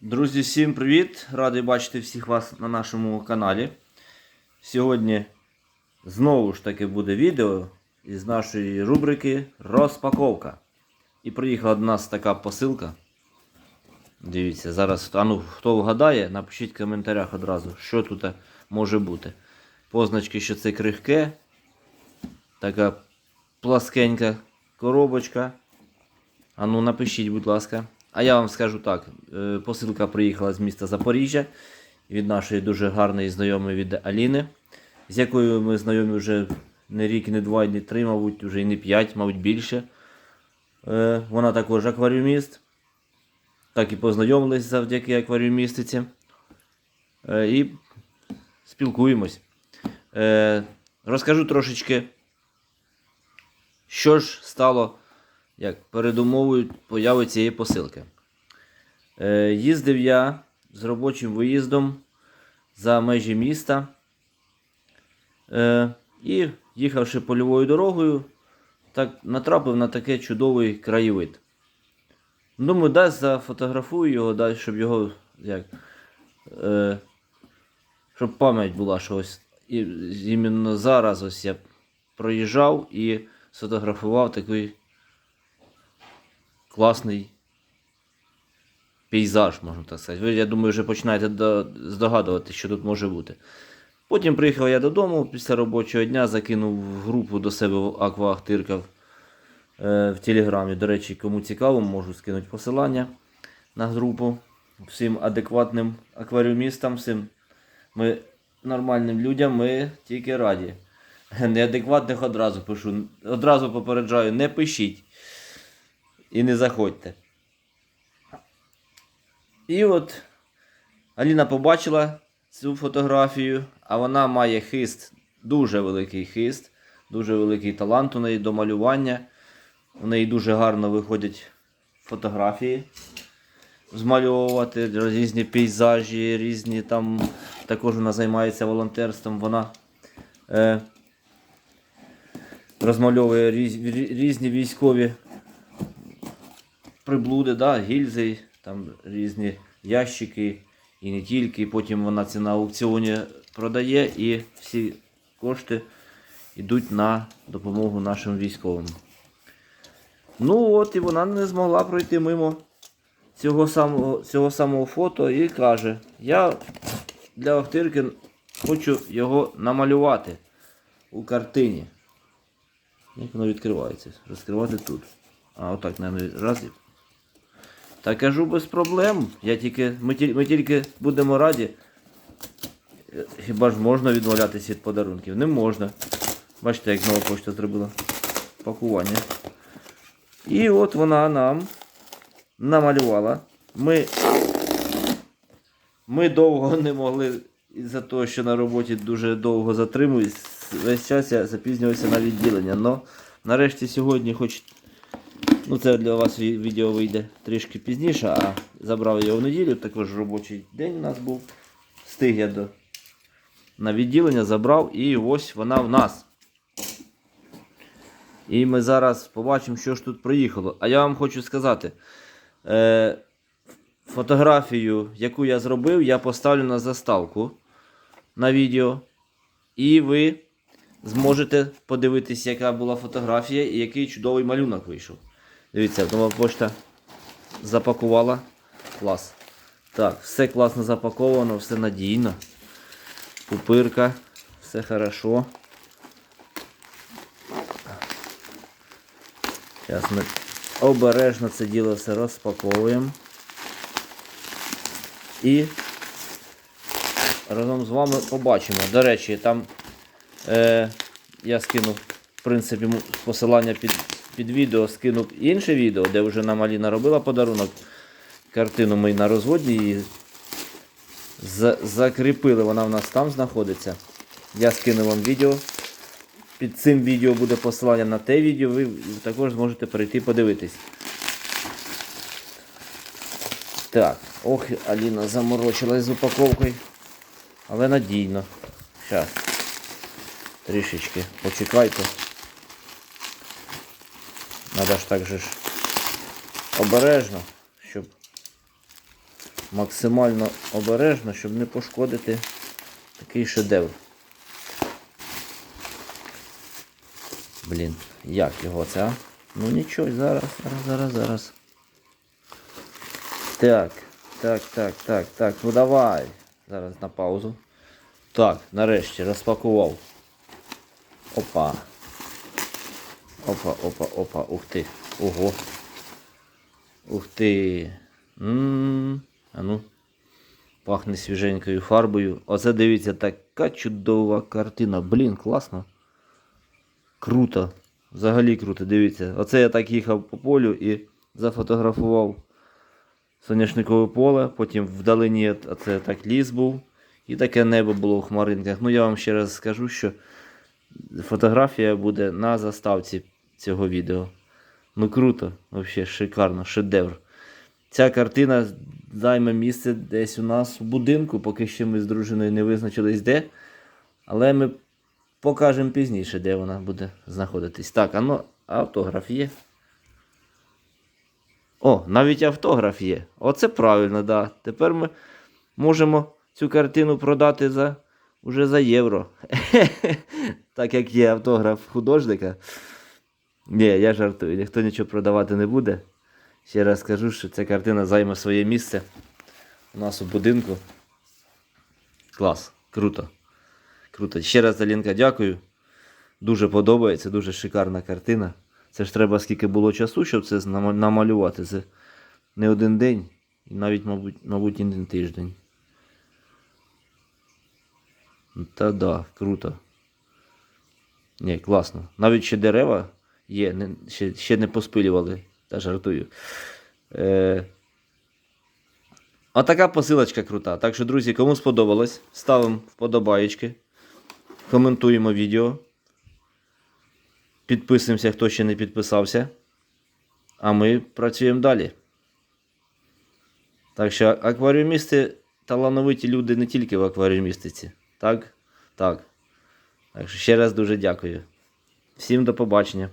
Друзі, всім привіт! Радий бачити всіх вас на нашому каналі. Сьогодні знову ж таки буде відео із нашої рубрики Розпаковка. І приїхала до нас така посилка. Дивіться, зараз а ну, хто вгадає, напишіть в коментарях одразу, що тут може бути. Позначки, що це крихке. Така пласкенька коробочка. А ну напишіть, будь ласка. А я вам скажу так: е, посилка приїхала з міста Запоріжжя від нашої дуже гарної знайомої від Аліни, з якою ми знайомі вже не рік, не два, не три, мабуть, вже і не п'ять, мабуть, більше. Е, Вона також акваріуміст. Так і познайомились завдяки акваріумістиці. Е, І спілкуємось. Розкажу трошечки, що ж стало як передумовою появи цієї посилки. Е, їздив я з робочим виїздом за межі міста. Е, і їхавши польовою дорогою, так натрапив на такий чудовий краєвид. Думаю, дай зафотографую його, дай, щоб його як, е, щоб пам'ять була, що ось і, іменно зараз ось я проїжджав і сфотографував такий класний пейзаж, можна так сказати. Ви, я думаю, вже починаєте здогадувати, що тут може бути. Потім приїхав я додому після робочого дня, закинув групу до себе в акваахтирка е, в Телеграмі. До речі, кому цікаво, можу скинути посилання на групу. Всім адекватним акваріумістам, всім ми нормальним людям, ми тільки раді. Неадекватних одразу пишу. Одразу попереджаю, не пишіть і не заходьте. І от Аліна побачила цю фотографію, а вона має хист, дуже великий хист, дуже великий талант у неї до малювання. У неї дуже гарно виходять фотографії. Змальовувати різні пейзажі, різні там. Також вона займається волонтерством. Вона е, розмальовує різ, різні військові приблуди, да, гільзи, там різні ящики і не тільки. Потім вона це на аукціоні продає і всі кошти йдуть на допомогу нашим військовим. Ну от і вона не змогла пройти мимо цього самого, цього самого фото і каже: Я для Охтирки хочу його намалювати у картині. Як воно відкривається? Розкривати тут. А отак, навіть раз. і- Та кажу без проблем. Я тільки, ми, ми тільки будемо раді. Хіба ж можна відмовлятися від подарунків? Не можна. Бачите, як нова почта зробила пакування. І от вона нам намалювала. Ми, ми довго не могли із-за того, що на роботі дуже довго затримуюсь. Весь час я запізнювався на відділення. Но нарешті сьогодні, хоч ну це для вас відео вийде трішки пізніше, а забрав його в неділю, також робочий день у нас був. Встиг я до на відділення, забрав і ось вона в нас. І ми зараз побачимо, що ж тут приїхало. А я вам хочу сказати, е, фотографію, яку я зробив, я поставлю на заставку на відео. І ви зможете подивитись, яка була фотографія і який чудовий малюнок вийшов. Дивіться, нова пошта запакувала. Клас. Так, все класно запаковано, все надійно. Пупирка, все хорошо. Зараз ми обережно це діло все розпаковуємо. І разом з вами побачимо. До речі, там е, я скину, в принципі, посилання під, під відео, скину інше відео, де вже нам Аліна робила подарунок. Картину ми на розводі її закріпили, вона в нас там знаходиться. Я скину вам відео. Під цим відео буде посилання на те відео, ви також зможете перейти подивитись. Так, ох, Аліна заморочилась з упаковкою. Але надійно. Зараз. Трішечки почекайте. Надо ж так же ж обережно, щоб максимально обережно, щоб не пошкодити такий шедевр. Блін, як його це? а? Ну нічого, зараз, зараз, зараз, зараз. Так, так, так, так, так, ну давай. Зараз на паузу. Так, нарешті розпакував. Опа. Опа, опа, опа, ух ти. Ого. Ух ти. М, А ну. Пахне свіженькою фарбою. Оце дивіться, така чудова картина. Блін, класно. Круто. Взагалі круто, дивіться. Оце я так їхав по полю і зафотографував соняшникове поле, потім вдалині це так ліс був, і таке небо було в хмаринках. Ну я вам ще раз скажу, що фотографія буде на заставці цього відео. Ну круто, взагалі шикарно, шедевр. Ця картина займе місце десь у нас в будинку, поки ще ми з дружиною не визначились де. Але ми покажемо пізніше, де вона буде знаходитись. Так, а ну, автограф є. О, навіть автограф є. Оце правильно, да. Тепер ми можемо цю картину продати за уже за євро. так як є автограф художника. Ні, я жартую, ніхто нічого продавати не буде. Ще раз скажу, що ця картина займе своє місце у нас у будинку. Клас, круто. Круто. Ще раз, Алінка, дякую. Дуже подобається, дуже шикарна картина. Це ж треба скільки було часу, щоб це намалювати. Це не один день, і навіть, мабуть, мабуть, не тиждень. Та да, круто. Ні, класно. Навіть ще дерева є, не, ще, ще не поспилювали. Та жартую. Е, Отака посилочка крута. Так що, друзі, кому сподобалось, ставимо вподобаєчки, коментуємо відео. Підписуємося, хто ще не підписався. А ми працюємо далі. Так що акваріумісти талановиті люди не тільки в акваріумістиці. Так? Так. Так що ще раз дуже дякую. Всім до побачення.